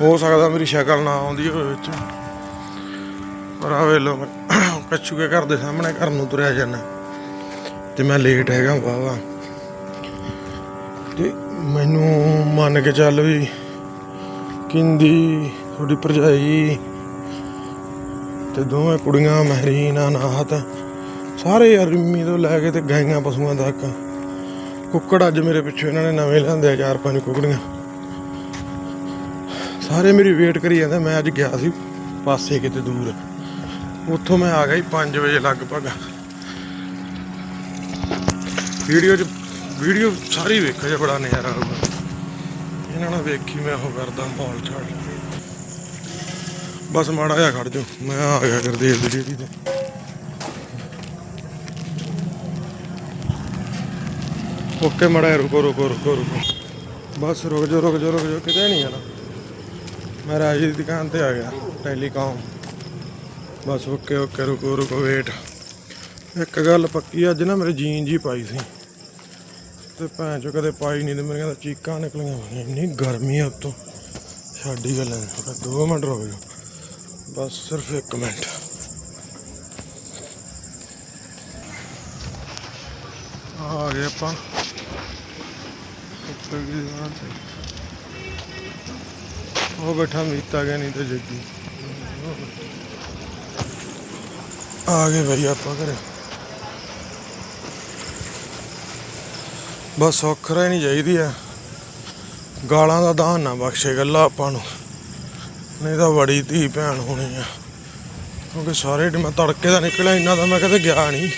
ਹੋ ਸਕਦਾ ਮੇਰੀ ਸ਼ਕਲ ਨਾ ਆਉਂਦੀ ਹੋਵੇ ਵਿੱਚ। ਪਰ ਆ ਵੇਲੋ ਕੱਛੂ ਕੇ ਘਰ ਦੇ ਸਾਹਮਣੇ ਘਰ ਨੂੰ ਤੁਰਿਆ ਜਾਂਦਾ। ਤੇ ਮੈਂ ਲੇਟ ਹੈਗਾ ਵਾਵਾ ਤੇ ਮੈਨੂੰ ਮੰਨ ਕੇ ਚੱਲ ਵੀ ਕਿੰਦੀ ਤੁਹਾਡੀ ਭਰਜਾਈ ਤੇ ਦੋਵੇਂ ਕੁੜੀਆਂ ਮਹਿਰੀਨ ਅਨਾਹਤ ਸਾਰੇ ਅਰਮੀ ਤੋਂ ਲੈ ਕੇ ਤੇ ਗਾਈਆਂ ਪਸ਼ੂਆਂ ਤੱਕ। ਕੁੱਕੜ ਅੱਜ ਮੇਰੇ ਪਿੱਛੇ ਇਹਨਾਂ ਨੇ ਨਵੇਂ ਲਿਆਂਦੇ ਆ, ਚਾਰ ਪੰਜ ਕੁਕੜੀਆਂ। ਸਾਰੇ ਮੇਰੀ ਵੇਟ ਕਰੀ ਜਾਂਦੇ, ਮੈਂ ਅੱਜ ਗਿਆ ਸੀ ਪਾਸੇ ਕਿਤੇ ਦੂਰ। ਉੱਥੋਂ ਮੈਂ ਆ ਗਿਆ ਸੀ 5 ਵਜੇ ਲਗਭਗ। ਵੀਡੀਓ 'ਚ ਵੀਡੀਓ ਸਾਰੀ ਵੇਖੋ ਜੇ, ਬੜਾ ਨਜ਼ਾਰਾ ਆਊਗਾ। ਇਹਨਾਂ ਨਾਲ ਵੇਖੀ ਮੈਂ ਉਹ ਕਰਦਾ ਮਾਹੌਲ ਛੱਡ ਬਸ ਮਾੜਾ ਜਿਹਾ ਖੜ ਜਾ ਮੈਂ ਆ ਗਿਆ ਗੁਰਦੇਵ ਦੀ ਡੇਰੀ ਤੇ। ਓਕੇ, ਮਾੜਾ ਜਿਹਾ ਰੁਕੋ ਰੁਕੋ ਰੁਕੋ ਰੁਕੋ। ਬਸ ਰੁਕ ਜਾ ਰੁਕ ਜਾ ਰੁਕ ਜਾ ਕਿਤੇ ਨਹੀਂ ਜਾਣਾ। ਮੈਂ ਰਾਜ ਦੀ ਦੁਕਾਨ ਤੇ ਆ ਗਿਆ, ਟੈਲੀਕਾਮ। ਬਸ ਓਕੇ ਓਕੇ, ਰੁਕੋ ਰੁਕੋ ਵੇਟ ਇੱਕ ਗੱਲ ਪੱਕੀ, ਅੱਜ ਨਾ ਮੇਰੇ ਜੀਨ ਜੀ ਪਾਈ ਸੀ। ਤੇ ਭੈਣ ਚੋ ਕਦੇ ਪਾਈ ਨਹੀਂ ਤੇ ਮੇਰੀਆਂ ਤਾਂ ਚੀਕਾਂ ਨਿਕਲੀਆਂ। ਹੋਈਆਂ ਇੰਨੀ ਗਰਮੀ ਆ ਉੱਤੋਂ। ਛਾਡੀ ਗੱਲ ਹੈ ਦੋ ਮਿੰਟ ਰੁਕ ਜਾ ਬਸ ਸਿਰਫ ਇੱਕ ਮਿੰਟ। ਆ ਗਏ ਆਪਾਂ। ਉੱਪਰ ਦੀ ਦੁਕਾਨ ਤੇ ਉਹ ਬੈਠਾ, ਮੀਤਾ ਗਿਆ ਨਹੀਂ ਤੇ ਜੱਗੀ। ਆ ਗਏ ਭਈ ਆਪਾਂ ਘਰੇ। ਬਸ ਸੌਖਰਾ ਹੀ ਨਹੀਂ ਚਾਹੀਦੀ ਆ। ਗਾਲਾਂ ਦਾ ਦਾਨ ਨਾ ਬਖਸ਼ੇ ਗੱਲਾਂ ਆਪਾਂ ਨੂੰ। ਨਹੀਂ ਤਾਂ ਬੜੀ ਧੀ ਭੈਣ ਹੋਣੀ ਆ। ਕਿਉਂਕਿ ਸਾਰੇ ਮੈਂ ਤੜਕੇ ਦਾ ਨਿਕਲਿਆ, ਇੰਨਾ ਤਾਂ ਮੈਂ ਕਦੇ ਗਿਆ ਨਹੀਂ।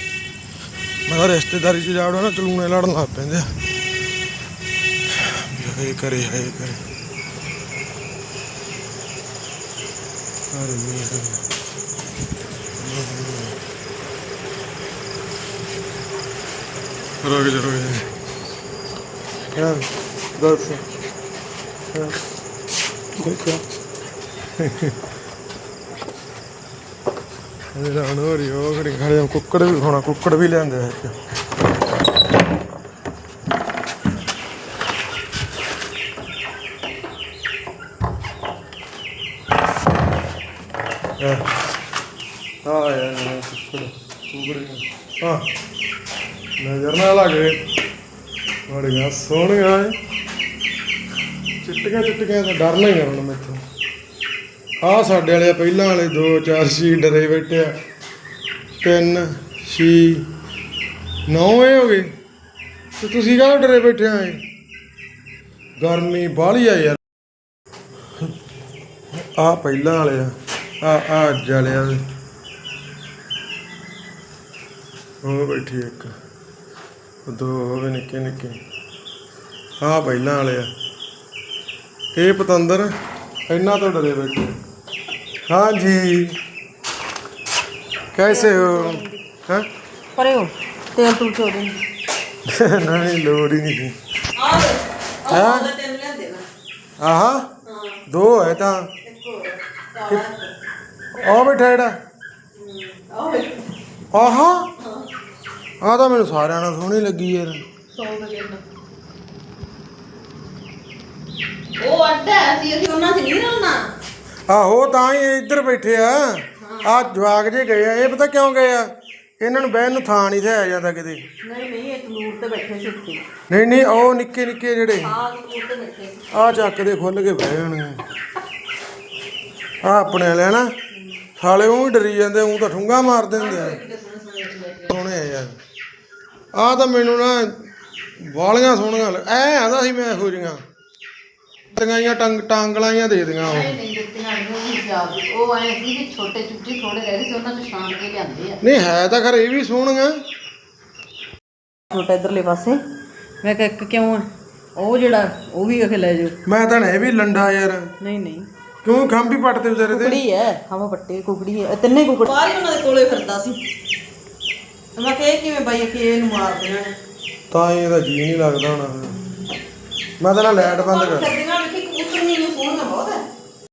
ਮੈਂ ਤਾਂ ਰਿਸ਼ਤੇਦਾਰੀ 'ਚ ਜਾਵੜਾ ਨਾ, ਚਲੂਣੇ ਲੜਨ ਲੱਗ ਪੈਂਦੇ ਆ। ਵੀ ਹਾਏ ਕਰੇ ਹਾਏ ਕਰੇ। ਰੁਕ ਜਾ ਰੁਕ ਜਾ ਯਾਰ ਦੱਸ ਯਾਰ ਦੇਖੋ ਇਹ ਰਾਣ ਹੋ ਰਹੀ ਉਹ ਖੜੀ ਖੜੇ ਕੁੱਕੜ ਵੀ ਖਾਣਾ ਕੁੱਕੜ ਵੀ ਲਿਆਂਦੇ ਆ ਇੱਕ ਹਾਂ ਯਾਰ ਨਾ ਕੁੱਕੜ ਕੁੱਕੜ ਹਾਂ ਨਜ਼ਰ ਨਾ ਲੱਗੇ ਬੜੀਆਂ ਸੋਹਣੀਆਂ ਐ। ਚਿੱਟੀਆਂ ਚਿੱਟੀਆਂ ਤਾਂ ਡਰ ਨਹੀਂ ਹੁਣ ਮੈਥੋਂ। ਆ ਸਾਡੇ ਵਾਲੇ ਪਹਿਲਾਂ ਵਾਲੇ ਦੋ, ਚਾਰ ਸੀ ਡਰੇ ਬੈਠੇ ਆ। ਤਿੰਨ, ਛੇ, ਨੌ ਏ ਹੋ ਗਏ। ਤੇ ਤੁਸੀਂ ਕਾਹਦੋਂ ਡਰੇ ਬੈਠੇ ਆਏ ਗਰਮੀ ਬਾਹਲੀ ਆ ਯਾਰ। ਆ ਪਹਿਲਾਂ ਵਾਲੇ ਆ। ਆ ਆ ਜਲਿਆ ਉਹ ਬੈਠੀ ਇੱਕ ਦੋ ਹੋਵੇ ਨਿੱਕੇ ਨਿੱਕੇ। ਆ ਪਹਿਲਾਂ ਵਾਲੇ ਆ। ਇਹ ਪਤੰਦਰ ਇੰਨਾ ਤੋਂ ਡਰੇ ਬੈਠੇ। ਹਾਂ ਜੀ ਕੈਸੇ ਹੋ? ਹਾਂ? ਪਰੇ ਹੋ। ਤੇਲ ਤੂੰ ਚੋ ਦੇ। ਨਹੀਂ ਲੋੜ ਹੀ ਨਹੀਂ। ਆ ਹਾਂ? ਆਹਾ। ਦੋ ਹੈ ਤਾਂ। ਆ ਬੈਠਾ ਜਿਹੜਾ। ਆਹੋ? ਆਹ ਤਾਂ ਮੈਨੂੰ ਸਾਰਿਆਂ ਨਾਲ ਸੋਹਣੀ ਲੱਗੀ ਯਾਰ। ਸੌਂਦਾ ਕਿੰਨਾ ਉਹ ਅੱਡਾ ਸੀ ਅਸੀਂ ਉਹਨਾਂ 'ਚ ਨਹੀਂ ਰਲਣਾ। ਆਹੋ ਤਾਂ ਹੀ ਇਹ ਇੱਧਰ ਬੈਠੇ ਆ। ਆ ਜਵਾਗ ਜੇ ਗਏ ਆ ਇਹ ਪਤਾ ਕਿਉਂ ਗਏ ਆ? ਇਹਨਾਂ ਨੂੰ ਬਹਿਣ ਨੂੰ ਥਾਂ ਨਹੀਂ ਥਿਆ ਜਾਂਦਾ ਕਿਤੇ। ਨਹੀਂ ਨਹੀਂ ਇਹ ਤੰਦੂਰ ਤੇ ਬੈਠੇ ਸੀ ਨਹੀਂ ਨਹੀਂ ਉਹ ਨਿੱਕੇ ਨਿੱਕੇ ਜਿਹੜੇ। ਆਹ ਤੰਦੂਰ ਤੇ ਬੈਠੇ। ਸੀ। ਚੱਕ ਦੇ ਖੁੱਲ ਕੇ ਬਹਿ ਜਾਣਗੇ। ਆ ਆਪਣੇ ਲੈਣਾ ਸਾਲੇ ਉਹ ਵੀ ਡਰੀ ਜਾਂਦੇ ਉਹ ਤਾਂ ਠੁੰਗਾ ਮਾਰ ਦਿੰਦੇ ਆ। ਸੋਹਣੇ ਆ ਯਾਰ। ਆ ਤਾਂ ਮੈਨੂੰ ਨਾ ਵਾਲੀਆਂ ਸੋਹਣੀਆਂ ਲੱਗ- ਐ ਆਂਦਾ ਸੀ ਮੈਂ ਇਹੋ ਜਿਹੀਆਂ। ਟੰਗਾਈਆਂ ਟੰਗ ਟਾਂਗਲਾਈਆਂ ਦੇ ਦੀਆਂ ਉਹ। ਨਹੀਂ ਨਹੀਂ ਦਿੱਤੀਆਂ ਨਹੀਂ ਸੀ ਉਹ ਆਏ ਸੀ ਵੀ ਛੋਟੇ ਚੁੱਚੇ ਥੋੜੇ ਰਹਿ ਗਏ ਸੀ ਉਹਨਾਂ ਨੂੰ ਛਾਂਟ ਕੇ ਲਿਆਂਦੇ ਆ। ਨਹੀਂ ਹੈ ਤਾਂ ਖਰ ਇਹ ਵੀ ਸੋਹਣੀਆਂ। ਛੋਟਾ ਇਧਰਲੇ ਪਾਸੇ। ਮੈਂ ਕਿਹਾ ਇੱਕ ਕਿਉਂ ਹੈ ਉਹ ਜਿਹੜਾ ਉਹ ਵੀ ਅਖੇ ਲੈ ਜਾਓ। ਮੈਂ ਤਾਂ ਇਹ ਵੀ ਲੰਡਾ ਯਾਰ। ਨਹੀਂ ਨਹੀਂ। ਕਿਉਂ ਖੰਭੀ ਪੱਟਦੇ ਵਿਚਾਰੇ ਤੇ ਕੁਕੜੀ ਹੈ ਹਵਾ ਪੱਟੇ ਕੁਕੜੀ ਹੈ ਇਹ ਤਿੰਨੇ ਕੁਕੜ ਬਾਹਰ ਹੀ ਉਹਨਾਂ ਦੇ ਕੋਲੇ ਫਿਰਦਾ ਸੀ। ਤੇ ਮੈਂ ਕਿਹਾ ਇਹ ਕਿਵੇਂ ਬਾਈ ਕਿ ਇਹਨੂੰ ਮਾਰ ਦੇਣਾ ਤਾਂ ਹੀ ਇਹਦਾ ਜੀ ਨਹੀਂ ਲੱਗਦਾ ਹੋਣਾ। ਮੈਂ ਤਾਂ ਨਾ ਲਾਈਟ ਬੰਦ ਕਰ।